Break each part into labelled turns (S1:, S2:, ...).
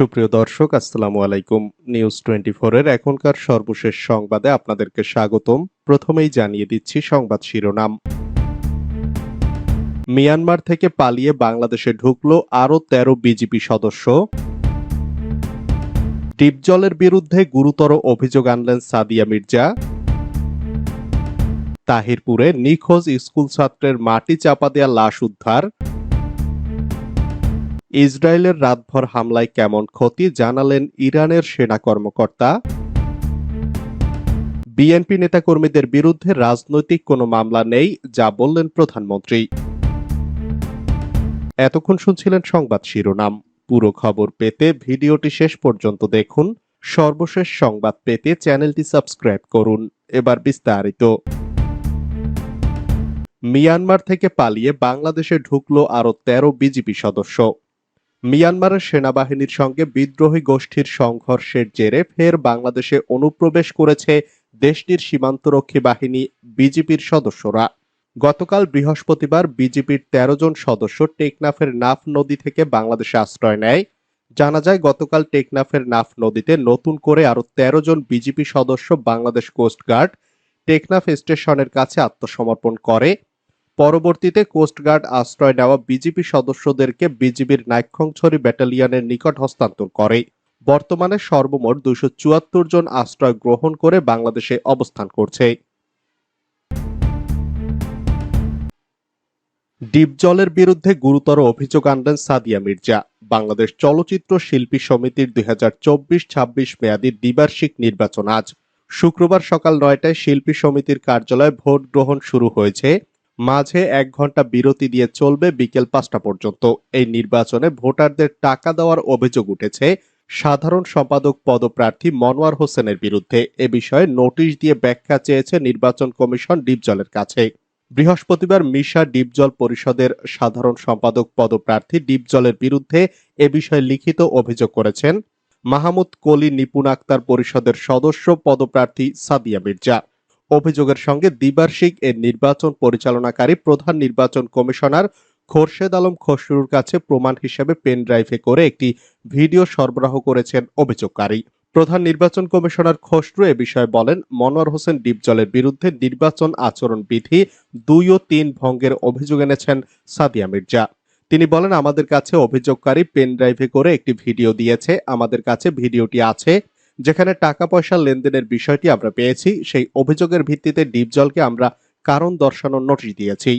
S1: সুপ্রিয় দর্শক, আসসালামু আলাইকুম। নিউজ টোয়েন্টি এর এখনকার সর্বশেষ সংবাদে আপনাদেরকে স্বাগতম। প্রথমেই জানিয়ে দিচ্ছি সংবাদ শিরোনাম। মিয়ানমার থেকে পালিয়ে বাংলাদেশে ঢুকলো আরও তেরো বিজেপি সদস্য। ডিপজলের বিরুদ্ধে গুরুতর অভিযোগ আনলেন সাদিয়া মির্জা। তাহিরপুরে নিখোঁজ স্কুল ছাত্রের মাটি চাপা দেয়া লাশ উদ্ধার। ইসরায়েলের রাতভর হামলায় কেমন ক্ষতি জানালেন ইরানের সেনা কর্মকর্তা। বিএনপি নেতাকর্মীদের বিরুদ্ধে রাজনৈতিক কোনো মামলা নেই, যা বললেন প্রধানমন্ত্রী। এতক্ষণ শুনছিলেন সংবাদ শিরোনাম। পুরো খবর পেতে ভিডিওটি শেষ পর্যন্ত দেখুন। সর্বশেষ সংবাদ পেতে চ্যানেলটি সাবস্ক্রাইব করুন। এবার বিস্তারিত। মিয়ানমার থেকে পালিয়ে বাংলাদেশে ঢুকলো আরও তেরো বিজিপি সদস্য। মিয়ানমারের সেনাবাহিনীর সঙ্গে বিদ্রোহী গোষ্ঠীর সংঘর্ষের জেরে ফের বাংলাদেশে অনুপ্রবেশ করেছে দেশটির সীমান্তরক্ষী বাহিনী বিজিপির সদস্যরা। গতকাল বৃহস্পতিবার বিজিপির তেরো জন সদস্য টেকনাফের নাফ নদী থেকে বাংলাদেশে আশ্রয় নেয়। জানা যায়, গতকাল টেকনাফের নাফ নদীতে নতুন করে আরও তেরো জন বিজিপি সদস্য বাংলাদেশ কোস্টগার্ড টেকনাফ স্টেশনের কাছে আত্মসমর্পণ করে। পরবর্তীতে কোস্টগার্ড আশ্রয় নেওয়া বিজিপি সদস্যদেরকে বিজিবির নাইক্ষংছড়ি ব্যাটালিয়নের নিকট হস্তান্তর করে। বর্তমানে সর্বমোট দুশো চুয়াত্তর জন আশ্রয় গ্রহণ করে বাংলাদেশে অবস্থান করছে। ডিপজলের বিরুদ্ধে গুরুতর অভিযোগ আনলেন সাদিয়া মির্জা। বাংলাদেশ চলচ্চিত্র শিল্পী সমিতির দুই হাজার চব্বিশ ছাব্বিশ মেয়াদী দ্বিবার্ষিক নির্বাচন আজ। শুক্রবার সকাল নয়টায় শিল্পী সমিতির কার্যালয়ে ভোট গ্রহণ শুরু হয়েছে। মাঝে এক ঘণ্টা বিরতি দিয়ে চলবে বিকেল পাঁচটা পর্যন্ত। এই নির্বাচনে ভোটারদের টাকা দেওয়ার অভিযোগ উঠেছে সাধারণ সম্পাদক পদপ্রার্থী মনোয়ার হোসেনের বিরুদ্ধে। এ বিষয়ে নোটিশ দিয়ে ব্যাখ্যা চেয়েছে নির্বাচন কমিশন ডিপজলের কাছে। বৃহস্পতিবার মিশা ডিপজল পরিষদের সাধারণ সম্পাদক পদপ্রার্থী ডিপজলের বিরুদ্ধে এ বিষয়ে লিখিত অভিযোগ করেছেন মাহমুদ কলি নিপুণ আক্তার পরিষদের সদস্য পদপ্রার্থী সাদিয়া মির্জা। অভিযোগের সঙ্গে দ্বিবার্ষিক এর নির্বাচন পরিচালনাকারী প্রধান নির্বাচন কমিশনার খোরশেদ আলম খসরুর কাছে প্রমাণ হিসেবে পেন ড্রাইভে করে একটি ভিডিও সরবরাহ করেছেন অভিযোগকারী। প্রধান নির্বাচন কমিশনার খসরু এ বিষয়ে বলেন, মনোয়ার হোসেন ডিপজলের বিরুদ্ধে নির্বাচন আচরণ বিধি দুই ও তিন ভঙ্গের অভিযোগ এনেছেন সাদিয়া মির্জা। তিনি বলেন, আমাদের কাছে অভিযোগকারী পেন ড্রাইভে করে একটি ভিডিও দিয়েছে, আমাদের কাছে ভিডিওটি আছে। যেখানে টাকা পয়সা লেনদেনের বিষয়টি আমরা পেয়েছি, সেই অভিযোগের ভিত্তিতে ডিপজলকে আমরা কারণ দর্শানোর নোটিশ দিয়েছি।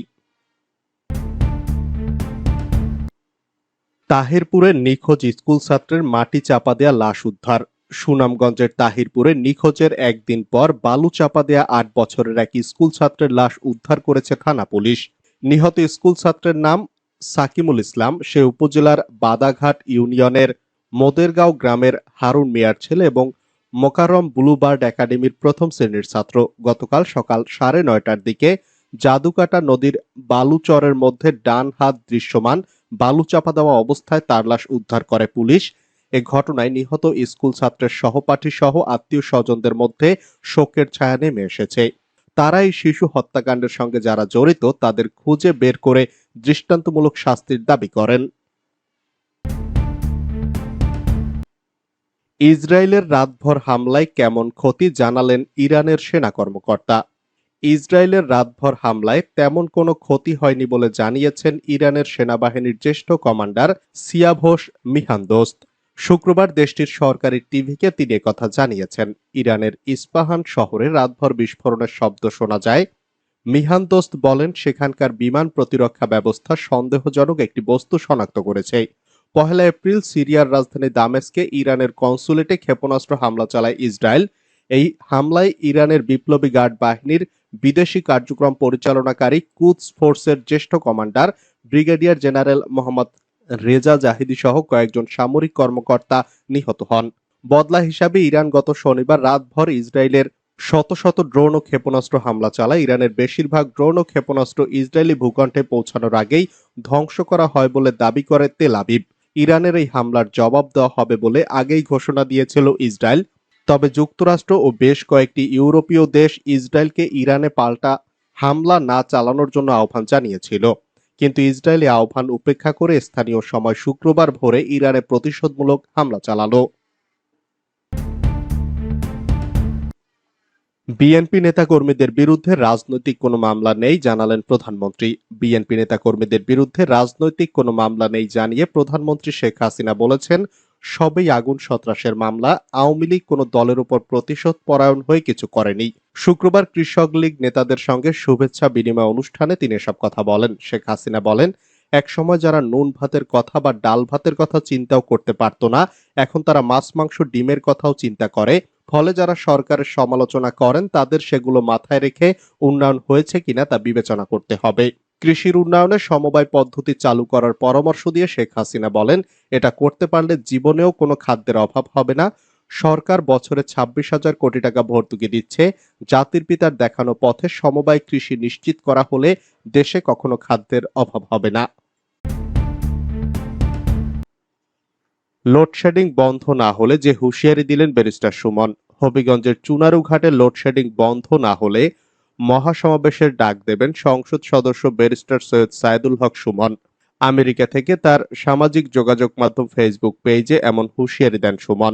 S1: তাহিরপুরে নিখোঁজ স্কুল ছাত্রের মাটি চাপা দেয়া লাশ উদ্ধার। সুনামগঞ্জের তাহিরপুরে নিখোঁজের একদিন পর বালু চাপা দেয়া আট বছরের এক স্কুল ছাত্রের লাশ উদ্ধার করেছে থানা পুলিশ। নিহত স্কুল ছাত্রের নাম সাকিমুল ইসলাম, সে উপজেলার বাদাঘাট ইউনিয়নের মোদেরগাঁও গ্রামের হারুন মিয়ার ছেলে এবং মোকারম ব্লুবার্ড একাডেমির প্রথম শ্রেণির ছাত্র। গতকাল সকাল সাড়ে নয়টার দিকে জাদুকাটা নদীর বালুচরের মধ্যে ডান হাত দৃশ্যমান বালু চাপা দেওয়া অবস্থায় তার লাশ উদ্ধার করে পুলিশ। এ ঘটনায় নিহত স্কুল ছাত্রের সহপাঠী সহ আত্মীয় স্বজনদের মধ্যে শোকের ছায়া নেমে এসেছে। তারা এই শিশু হত্যাকাণ্ডের সঙ্গে যারা জড়িত, তাদের খুঁজে বের করে দৃষ্টান্তমূলক শাস্তির দাবি করেন। ইসরায়েলের রাতভর হামলায় কেমন ক্ষতি জানালেন ইরানের সেনা কর্মকর্তা? ইসরায়েলের রাতভর হামলায় তেমন কোনো ক্ষতি হয়নি বলে জানিয়েছেন ইরানের সেনাবাহিনীর জ্যেষ্ঠ কমান্ডার সিয়াভোস মিহান্দোস্ত। শুক্রবার দেশটির সরকারি টিভিকে তিনি কথা জানিয়েছেন। ইরানের ইস্পাহান শহরে রাতভর বিস্ফোরণের শব্দ শোনা যায়। মিহান্দোস্ত বলেন, সেখানকার বিমান প্রতিরক্ষা ব্যবস্থা সন্দেহজনক একটি বস্তু শনাক্ত করেছে। পহেলা এপ্রিল সিরিয়ার রাজধানী দামেস্কে ইরানের কনসুলেটে ক্ষেপণাস্ত্র হামলা চালায় ইসরায়েল। এই হামলায় ইরানের বিপ্লবী গার্ড বাহিনীর বিদেশি কার্যক্রম পরিচালনাকারী কুদস ফোর্সের জ্যেষ্ঠ commander brigadier general Mohammad Reza Zahedi সহ কয়েকজন সামরিক কর্মকর্তা নিহত হন। বদলা হিসাবে ইরান গত শনিবার রাতভর ইসরায়েলের শত শত ড্রোন ও ক্ষেপণাস্ত্র হামলা চালায়। ইরানের বেশিরভাগ ড্রোন ও ক্ষেপণাস্ত্র ইসরায়েলি ভূখণ্ডে পৌঁছানোর আগেই ধ্বংস করা হয় বলে দাবি করে তেল আবিব। ইরানের এই হামলার জবাব দেওয়া হবে বলে আগেই ঘোষণা দিয়েছিল ইসরায়েল। তবে যুক্তরাষ্ট্র ও বেশ কয়েকটি ইউরোপীয় দেশ ইসরায়েলকে ইরানে পাল্টা হামলা না চালানোর জন্য আহ্বান জানিয়েছিল। কিন্তু ইসরায়েলে আহ্বান উপেক্ষা করে স্থানীয় সময় শুক্রবার ভোরে ইরানে প্রতিশোধমূলক হামলা চালালো। বিএনপি নেতাকর্মীদের বিরুদ্ধে রাজনৈতিক কোনো মামলা নেই, জানালেন প্রধানমন্ত্রী। বিএনপি নেতাকর্মীদের বিরুদ্ধে রাজনৈতিক কোনো মামলা নেই জানিয়ে প্রধানমন্ত্রী শেখ হাসিনা বলেছেন, সবই আগুন সন্ত্রাসের মামলা, আওয়ামী লীগ কোনো দলের উপর প্রতিশোধ পরায়ণ হয়ে কিছু করেনি। শুক্রবার কৃষক লীগ নেতাদের সঙ্গে শুভেচ্ছা বিনিময় অনুষ্ঠানে তিনি এসব কথা বলেন। শেখ হাসিনা বলেন, একসময় যারা নুন ভাতের কথা বা ডাল ভাতের কথা চিন্তাও করতে পারতো না, এখন তারা মাছ, মাংস, ডিমের কথাও চিন্তা করে। ফলে যারা সরকারের সমালোচনা করেন, তাদের সেগুলো মাথায় রেখে উন্নয়ন হয়েছে কিনা তা বিবেচনা করতে হবে। কৃষির উন্নয়নে সমবায় পদ্ধতি চালু করার পরামর্শ দিয়ে শেখ হাসিনা বলেন, এটা করতে পারলে জীবনেও কোনো খাদ্যের অভাব হবে না। সরকার বছরে ছাব্বিশ হাজার কোটি টাকা ভর্তুকি দিচ্ছে। জাতির পিতার দেখানো পথে সমবায় কৃষি নিশ্চিত করা হলে দেশে কখনো খাদ্যের অভাব হবে না। লোডশেডিং বন্ধ না হলে যে হুঁশিয়ারি দিলেন ব্যারিস্টার সুমন, হবিগঞ্জের চুনারুঘাটে লোডশেডিং বন্ধ না হলে মহাসমাবেশের ডাক দেবেন সংসদ সদস্য ব্যারিস্টার সৈয়দ সাইদুল হক সুমন। আমেরিকা থেকে তার সামাজিক যোগাযোগ মাধ্যম ফেসবুক পেজে এমন হুঁশিয়ারি দেন সুমন।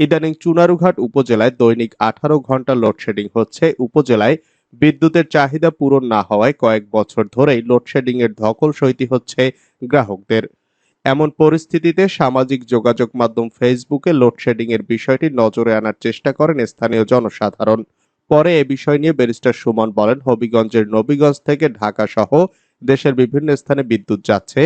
S1: ইদানিং চুনারুঘাট উপজেলায় দৈনিক আঠারো ঘণ্টা লোডশেডিং হচ্ছে। উপজেলায় বিদ্যুতের চাহিদা পূরণ না হওয়ায় কয়েক বছর ধরেই লোডশেডিং এর ধকল সইতে হচ্ছে গ্রাহকদের। এমন পরিস্থিতিতে সামাজিক যোগাযোগ মাধ্যম ফেসবুকে লোডশেডিং এর বিষয়টি নজরে আনার চেষ্টা করেন স্থানীয় জনসাধারণ। পরে এ বিষয় নিয়ে ব্যারিস্টার সুমন বলেন, হবিগঞ্জের নবীগঞ্জ থেকে ঢাকা সহ দেশের বিভিন্ন স্থানে বিদ্যুৎ যাচ্ছে।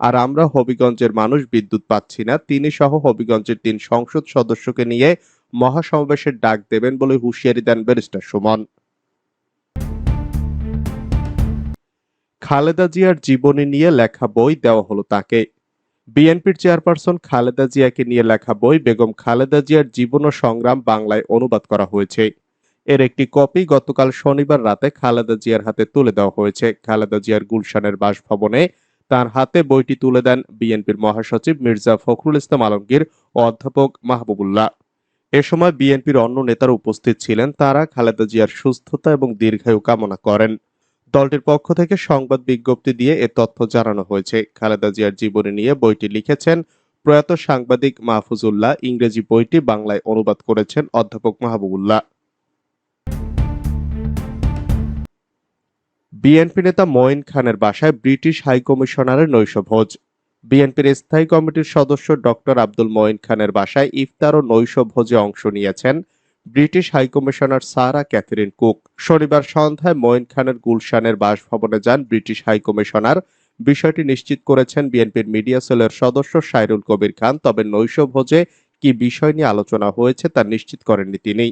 S1: আর আমরা হবিগঞ্জের মানুষ, বিদ্যুৎ পাচ্ছি না। তিনি সহ হবিগঞ্জের তিন সংসদ সদস্যকে নিয়ে মহাসমাবেশের ডাক দেবেন বলে হুঁশিয়ারি দেন ব্যারিস্টার সুমন। খালেদা জিয়ার জীবনী নিয়ে লেখা বই দেওয়া হলো তাকে। বিএনপির চেয়ারপারসন খালেদা জিয়াকে নিয়ে লেখা বই বেগম খালেদা জিয়ার জীবন ও সংগ্রাম বাংলায় অনুবাদ করা হয়েছে। এর একটি কপি গতকাল শনিবার রাতে খালেদা জিয়ার হাতে তুলে দেওয়া হয়েছে। খালেদা জিয়ার গুলশানের বাসভবনে তার হাতে বইটি তুলে দেন বিএনপির মহাসচিব মির্জা ফখরুল ইসলাম আলমগীর ও অধ্যাপক মাহবুবুল্লাহ। এ সময় বিএনপির অন্য নেতারা উপস্থিত ছিলেন। তারা খালেদা জিয়ার সুস্থতা এবং দীর্ঘায়ু কামনা করেন। দলটির পক্ষ থেকে সংবাদ বিজ্ঞপ্তি দিয়ে এ তথ্য জানানো হয়েছে। খালেদা জিয়ার জীবনী নিয়ে বইটি লিখেছেন প্রয়াত সাংবাদিক মাহফুজুল্লাহ। ইংরেজি বইটি বাংলায় অনুবাদ করেছেন অধ্যাপক মাহবুবুল্লাহ। বিএনপি নেতা মঈন খানের বাসায় ব্রিটিশ হাইকমিশনারের নৈশভোজ। বিএনপির স্থায়ী কমিটির সদস্য ডক্টর আব্দুল মঈন খানের বাসায় ইফতার ও নৈশভোজে অংশ নিয়েছেন British high commissioner Sarah Catherine Cook শনিবার সন্ধ্যায় মঈন খানের গুলশানের বাসভবনে যান ব্রিটিশ হাইকমিশনার। বিষয়টি নিশ্চিত করেছেন বিএনপির মিডিয়া সেলের সদস্য সাইরুল কবির খান, তবে নৈশভোজে কি বিষয় নিয়ে আলোচনা হয়েছে তা নিশ্চিত করেননি তিনি।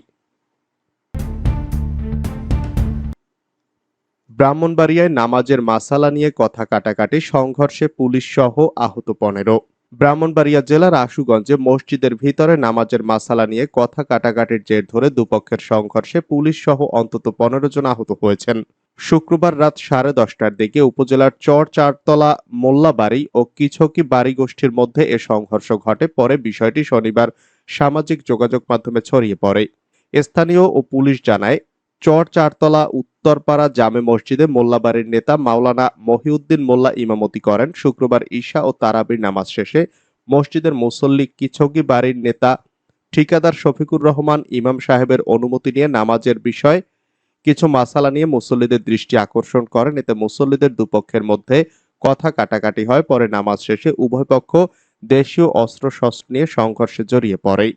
S1: ব্রাহ্মণবাড়িয়ায় নামাজের মাসালা নিয়ে কথা কাটাকাটি সংঘর্ষে পুলিশ সহ আহত পনেরো। ব্রাহ্মণবাড়িয়া জেলার আশুগঞ্জে মসজিদের ভিতরে নামাজের মাসালা নিয়ে কথা কাটাকাটির জের ধরে দুপক্ষের সংঘর্ষে পুলিশ সহ অন্তত পনেরো জন আহত হয়েছেন। শুক্রবার রাত সাড়ে দশটার দিকে উপজেলার চর চারতলা, মোল্লাবাড়ি ও কিছকি বাড়ি গোষ্ঠীর মধ্যে এ সংঘর্ষ ঘটে। পরে বিষয়টি শনিবার সামাজিক যোগাযোগ মাধ্যমে ছড়িয়ে পড়ে। স্থানীয় ও পুলিশ জানায় চর চারতলা উত্তরপাড়া জামে মসজিদে মোল্লাবাড়ির নেতা মাওলানা মহিউদ্দিন মোল্লা ইমামতি করেন। শুক্রবার ঈশা ও তারাবির নামাজ শেষে মসজিদের মুসল্লি কিছকি বাড়ির নেতা ঠিকাদার শফিকুর রহমান ইমাম সাহেবের অনুমতি নিয়ে নামাজের বিষয় কিছু মাসালা নিয়ে মুসল্লিদের দৃষ্টি আকর্ষণ করেন। এতে মুসল্লিদের দুপক্ষের মধ্যে কথা কাটাকাটি হয়। পরে নামাজ শেষে উভয় পক্ষ দেশীয় অস্ত্রশস্ত্র নিয়ে সংঘর্ষে জড়িয়ে পড়ে।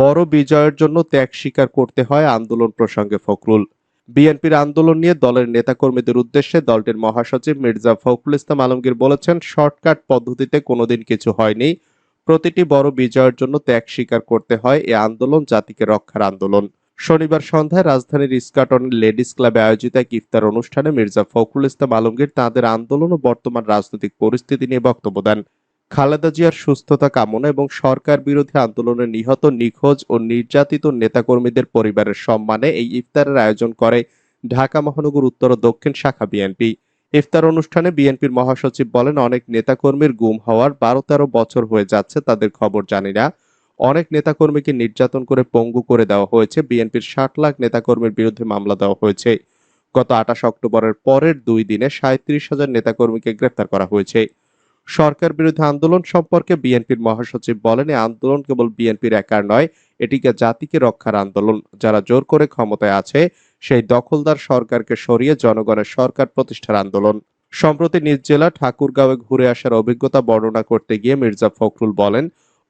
S1: বড় বিজয়ের জন্য ত্যাগ স্বীকার করতে হয় আন্দোলন প্রসঙ্গে ফখরুল। বিএনপির আন্দোলন নিয়ে দলের নেতাকর্মীদের উদ্দেশ্যে দলটির মহাসচিব মির্জা ফখরুল ইসলাম আলমগীর বলেছেন, শর্টকাট পদ্ধতিতে কোনোদিন কিছু হয়নি। প্রতিটি বড় বিজয়ের জন্য ত্যাগ স্বীকার করতে হয় এ আন্দোলন, জাতিকে রক্ষার আন্দোলন। শনিবার সন্ধ্যায় রাজধানীর ইস্কাটনের লেডিস ক্লাবে আয়োজিত এক ইফতার অনুষ্ঠানে মির্জা ফখরুল ইসলাম আলমগীর তাঁদের আন্দোলন ও বর্তমান রাজনৈতিক পরিস্থিতি নিয়ে বক্তব্য দেন। খালেদা জিয়ার সুস্থতা কামনা এবং সরকার বিরোধী আন্দোলনে নিহত, নিখোঁজ ও নির্যাতিত নেতাকর্মীদের পরিবারের সম্মানে এই ইফতারের আয়োজন করে ঢাকা মহানগর উত্তর ও দক্ষিণ শাখা বিএনপি। ইফতার অনুষ্ঠানে বিএনপির মহাসচিব বলেন, অনেক নেতাকর্মীর গুম হওয়ার বারো তেরো বছর হয়ে যাচ্ছে, তাদের খবর জানি না। অনেক নেতাকর্মীকে নির্যাতন করে পঙ্গু করে দেওয়া হয়েছে, বিএনপির ষাট লাখ নেতাকর্মীর বিরুদ্ধে মামলা দেওয়া হয়েছে। গত আঠাশ অক্টোবরের পরের দুই দিনে সাঁত্রিশ হাজার নেতাকর্মীকে গ্রেফতার করা হয়েছে। সরকার বিরোধী আন্দোলন সম্পর্কে বিএনপির মহাসচিব বলেন, এই আন্দোলন কেবল বিএনপির একার নয়, এটিকে জাতিকে রক্ষার আন্দোলন। যারা জোর করে ক্ষমতায় আছে, সেই দখলদার সরকারকে সরিয়ে জনগণের সরকার প্রতিষ্ঠার আন্দোলন। সম্প্রতি নিজ জেলা ঠাকুরগাঁওয়ে ঘুরে আসার অভিজ্ঞতা বর্ণনা করতে গিয়ে মির্জা ফখরুল বলেন,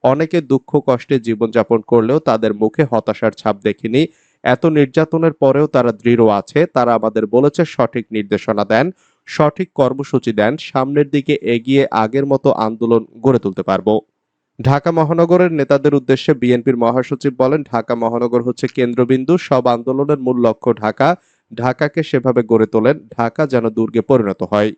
S1: অনেকে দুঃখ কষ্টে জীবনযাপন করলেও তাদের মুখে হতাশার ছাপ দেখিনি। এত নির্যাতনের পরেও তারা দৃঢ় আছে, তারা আমাদের বলেছে সঠিক নির্দেশনা দেন। সঠিক কর্মসূচি দেন, সামনের দিকে এগিয়ে আগের মতো আন্দোলন গড়ে তুলতে পারব। ঢাকা মহানগরের নেতাদের উদ্দেশ্যে বিএনপির মহাসচিব বলেন, ঢাকা মহানগর হচ্ছে কেন্দ্রবিন্দু, সব আন্দোলনের মূল লক্ষ্য ঢাকা। ঢাকাকে সেভাবে গড়ে তোলেন, ঢাকা যেন দুর্গে পরিণত হয়।